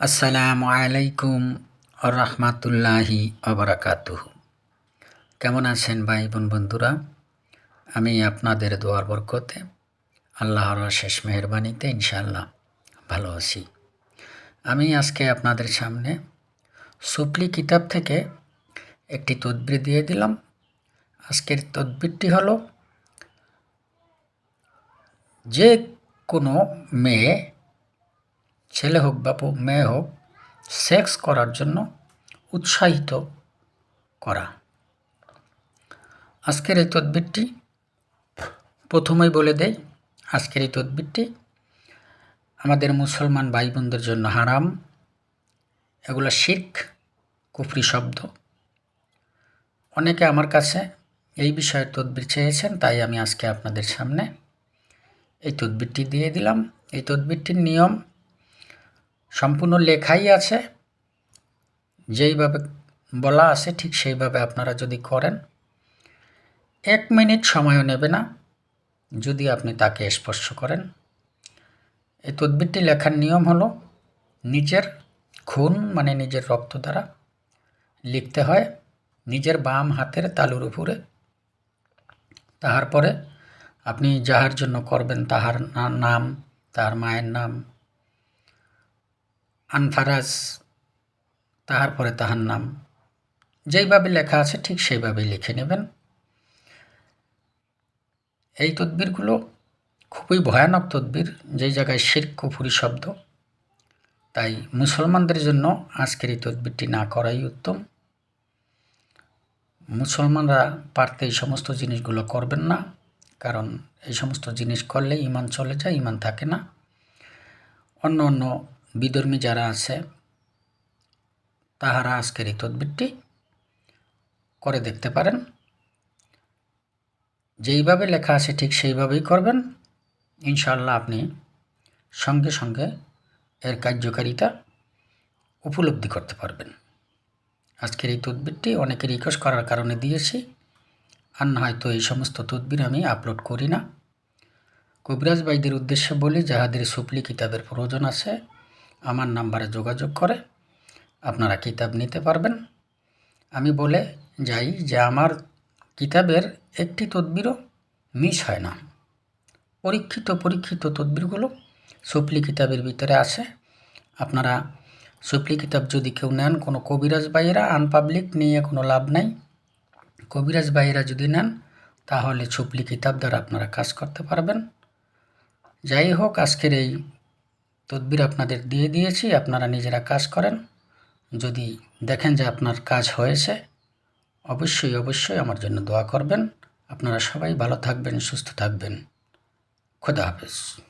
আসসালামু আলাইকুম রহমাতুল্লাহি অবরাকাতুহ কেমন আছেন ভাই বোন বন্ধুরা? আমি আপনাদের দোয়ার বরকতে আল্লাহর শেষ মেহরবানিতে ইনশাআল্লাহ ভালো আছি। আমি আজকে আপনাদের সামনে সুপলি কিতাব থেকে একটি তদবির দিয়ে দিলাম। আজকের তদবিরটি হলো, যে কোনো মেয়ে ছেলে হোক বা মেয়ে হোক, সেক্স করার জন্য উৎসাহিত করা। আজকের এই তদবিরটি প্রথমেই বলে দেয় আজকের এই তদবিরটি আমাদের মুসলমান ভাই বোনদের জন্য হারাম। এগুলো শিখ কুফরি শব্দ। অনেকে আমার কাছে এই বিষয়ে তদবির চেয়েছেন, তাই আমি আজকে আপনাদের সামনে এই তদবিরটি দিয়ে দিলাম। এই তদবিরটির নিয়ম সম্পূর্ণ লেখাই আছে। যেইভাবে বলা আছে ঠিক সেইভাবে আপনারা যদি করেন, এক মিনিট সময়ও নেবে না। যদি আপনি তাকে স্পর্শ করেন, এই তদবিরটি লেখার নিয়ম হলো নিজের খুন মানে নিজের রক্ত দ্বারা লিখতে হয়, নিজের বাম হাতের তালুর উপরে। তাহার পরে আপনি যাহার জন্য করবেন তাহার নাম তার মায়ের নাম আনফারাজ, তাহার পরে তাহার নাম। যেইভাবে লেখা আছে ঠিক সেইভাবেই লিখে নেবেন। এই তদবিরগুলো খুবই ভয়ানক তদবির, যেই জায়গায় শির কুফুরি শব্দ। তাই মুসলমানদের জন্য আজকের এই তদবিরটি না করাই উত্তম। মুসলমানরা পারতে এই সমস্ত জিনিসগুলো করবেন না, কারণ এই সমস্ত জিনিস করলে ইমান চলে যায়, ইমান থাকে না। অন্য অন্য বিধর্মী যারা আছে, তাহারা আজকের এই তদবিরটি করে দেখতে পারেন। যেইভাবে লেখা আছে ঠিক সেইভাবেই করবেন। ইনশাআল্লাহ আপনি সঙ্গে সঙ্গে এর কার্যকারিতা উপলব্ধি করতে পারবেন। আজকের এই তদবিরটি অনেকে রিকোয়েস্ট করার কারণে দিয়েছি, আর না হয়তো এই সমস্ত তদবির আমি আপলোড করি না। কবিরাজ ভাইদের উদ্দেশ্যে বলি, যাহাদের সুপলি কিতাবের প্রয়োজন আছে আমার নাম্বারে যোগাযোগ করে আপনারা কিতাব নিতে পারবেন। আমি বলে যাই যে আমার কিতাবের একটি তদবিরও মিস হয় না। পরীক্ষিত পরীক্ষিত তদবিরগুলো সুপলি কিতাবের ভিতরে আছে আপনারা সুপলি কিতাব যদি কেউ নেন, কোনো কবিরাজ ভাইয়েরা আনপাবলিক নিয়ে কোনো লাভ নাই। কবিরাজ ভাইয়েরা যদি নেন, তাহলে সুপলি কিতাব দ্বারা আপনারা কাজ করতে পারবেন। যাই হোক, আজকের এই তদবির আপনাদের দিয়ে দিয়েছি, আপনারা নিজেরা কাজ করেন। যদি দেখেন যে আপনার কাজ হয়েছে, অবশ্যই অবশ্যই আমার জন্য দোয়া করবেন। আপনারা সবাই ভালো থাকবেন, সুস্থ থাকবেন। খোদা হাফেজ।